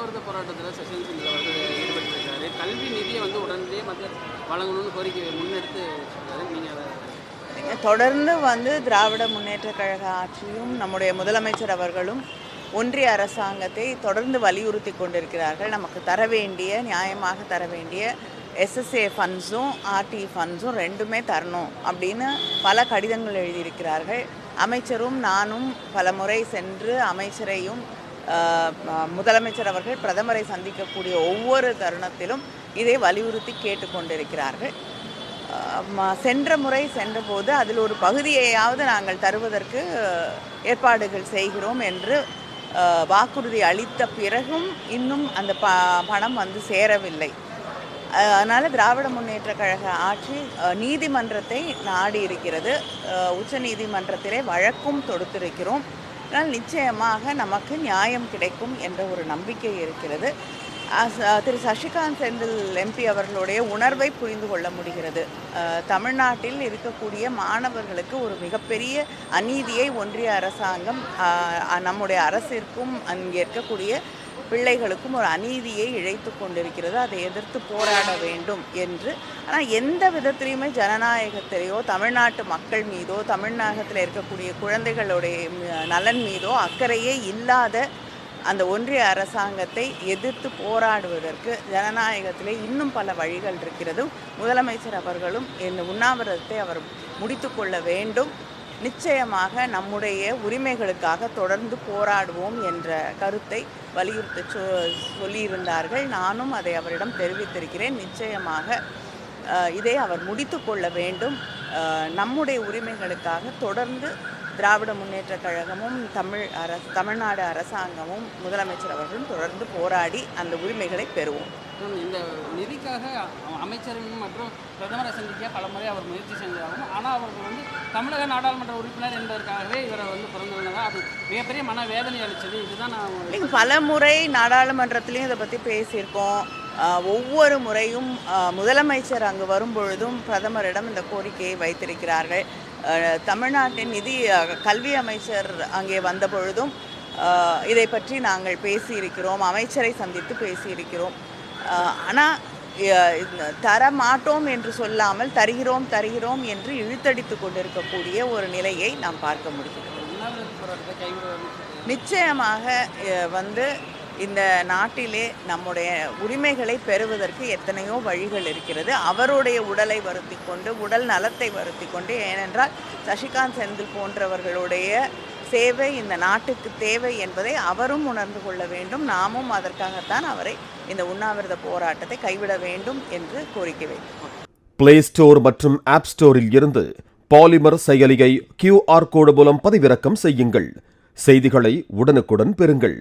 உண்ணாவிரத போராட்டத்தில் சசிகன் அவர்கள் ஈடுபட்டிருக்காரு கல்வி நிதியை வந்து உடனே மத்திய வழங்கணும்னு கோரிக்கை முன்னெடுத்து சொல்றாரு நீங்கள் அதை தொடர்ந்து வந்து திராவிட முன்னேற்ற கழக ஆட்சியும் நம்முடைய முதலமைச்சர் அவர்களும் ஒன்றிய அரசாங்கத்தை தொடர்ந்து வலியுறுத்தி கொண்டிருக்கிறார்கள். நமக்கு தர வேண்டிய நியாயமாக தர வேண்டிய எஸ்எஸ்ஏ ஃபண்ட்ஸும் ஆர்டி ஃபண்ட்ஸும் ரெண்டுமே தரணும் அப்படின்னு பல கடிதங்கள் எழுதியிருக்கிறார்கள். அமைச்சரும் நானும் பல முறை சென்று அமைச்சரையும் முதலமைச்சர் அவர்கள் பிரதமரை சந்திக்கக்கூடிய ஒவ்வொரு தருணத்திலும் இதை வலியுறுத்தி கேட்டுக்கொண்டிருக்கிறார்கள். சென்ற முறை சென்றபோது அதில் ஒரு பகுதியையாவது நாங்கள் தருவதற்கு ஏற்பாடுகள் செய்கிறோம் என்று வாக்குறுதி அளித்த பிறகும் இன்னும் அந்த ப பணம் வந்து சேரவில்லை. அதனால் திராவிட முன்னேற்ற கழக ஆட்சி நீதிமன்றத்தை நாடி இருக்கிறது உச்ச நீதிமன்றத்திலே வழக்கும் தொடுத்திருக்கிறோம். ஆனால் நிச்சயமாக நமக்கு நியாயம் கிடைக்கும் என்ற ஒரு நம்பிக்கை இருக்கிறது. திரு சசிகாந்த் செந்தில் எம்பி அவர்களுடைய உணர்வை புரிந்து கொள்ள முடிகிறது. தமிழ்நாட்டில் இருக்கக்கூடிய மாணவர்களுக்கு ஒரு மிகப்பெரிய அநீதியை ஒன்றிய அரசாங்கம் நம்முடைய அரசிற்கும் அங்கே இருக்கக்கூடிய பிள்ளைகளுக்கும் ஒரு அநீதியை இழைத்து கொண்டிருக்கிறது. அதை எதிர்த்து போராட வேண்டும் என்று. ஆனால் எந்த விதத்திலையுமே ஜனநாயகத்திலேயோ தமிழ்நாட்டு மக்கள் மீதோ தமிழ்நாட்டில் இருக்கக்கூடிய குழந்தைகளுடைய நலன் மீதோ அக்கறையே இல்லாத அந்த ஒன்றிய அரசாங்கத்தை எதிர்த்து போராடுவதற்கு ஜனநாயகத்திலே இன்னும் பல வழிகள் இருக்கிறது முதலமைச்சர் அவர்களும் இந்த உண்ணாவிரதத்தை அவர் முடித்துக்கொள்ள வேண்டும். நிச்சயமாக நம்முடைய உரிமைகளுக்காக தொடர்ந்து போராடுவோம் என்ற கருத்தை வலியுறுத்தி சொ சொல்லியிருந்தார்கள். நானும் அதை அவரிடம் தெரிவித்திருக்கிறேன். நிச்சயமாக இதை அவர் முடித்து கொள்ள வேண்டும். நம்முடைய உரிமைகளுக்காக தொடர்ந்து திராவிட முன்னேற்ற கழகமும் தமிழ் அரசு தமிழ்நாடு அரசாங்கமும் முதலமைச்சர் அவர்களும் தொடர்ந்து போராடி அந்த உரிமைகளை பெறுவோம். இந்த நிதிக்காக அமைச்சரும் மற்றும் பிரதமரை சந்திக்க பல முறை அவர் முயற்சி செஞ்சாலும் ஆனால் அவர்கள் தமிழக நாடாளுமன்ற உறுப்பினர் என்பதற்காகவே இவரை வந்து பிறந்தவங்க அது மிகப்பெரிய மன வேதனை அளிச்சது இதுதான் நான் பல முறை நாடாளுமன்றத்திலையும் இதை பற்றி பேசியிருக்கோம். ஒவ்வொரு முறையும் முதலமைச்சர் அங்கு வரும்பொழுதும் பிரதமரிடம் இந்த கோரிக்கையை வைத்திருக்கிறார்கள். தமிழ்நாட்டின் நிதி கல்வி அமைச்சர் அங்கே வந்த பொழுதும் இதை பற்றி நாங்கள் பேசியிருக்கிறோம். அமைச்சரை சந்தித்து பேசியிருக்கிறோம். ஆனால் தர மாட்டோம் என்று சொல்லாமல் தருகிறோம் தருகிறோம் என்று இழுத்தடித்து கொண்டிருக்கக்கூடிய ஒரு நிலையை நாம் பார்க்க முடிகிறது. நிச்சயமாக வந்து இந்த நாட்டிலே நம்முடைய உரிமைகளை பெறுவதற்கு எத்தனையோ வழிகள் இருக்கிறது. அவருடைய உடலை வருத்தி கொண்டு உடல் நலத்தை வருத்தி கொண்டு ஏனென்றால் சசிகாந்த் செந்தில் போன்றவர்களுடைய சேவை இந்த நாட்டுக்கு தேவை என்பதை அவரும் உணர்ந்து கொள்ள வேண்டும். நாமும் அதற்காகத்தான் அவரை இந்த உண்ணாவிரத போராட்டத்தை கைவிட வேண்டும் என்று கோரிக்கை வைக்கிறோம். பிளே ஸ்டோர் மற்றும் ஆப் ஸ்டோரில் இருந்து பாலிமர் செயலியை கியூஆர் கோடு மூலம் பதிவிறக்கம் செய்யுங்கள். செய்திகளை உடனுக்குடன் பெறுங்கள்.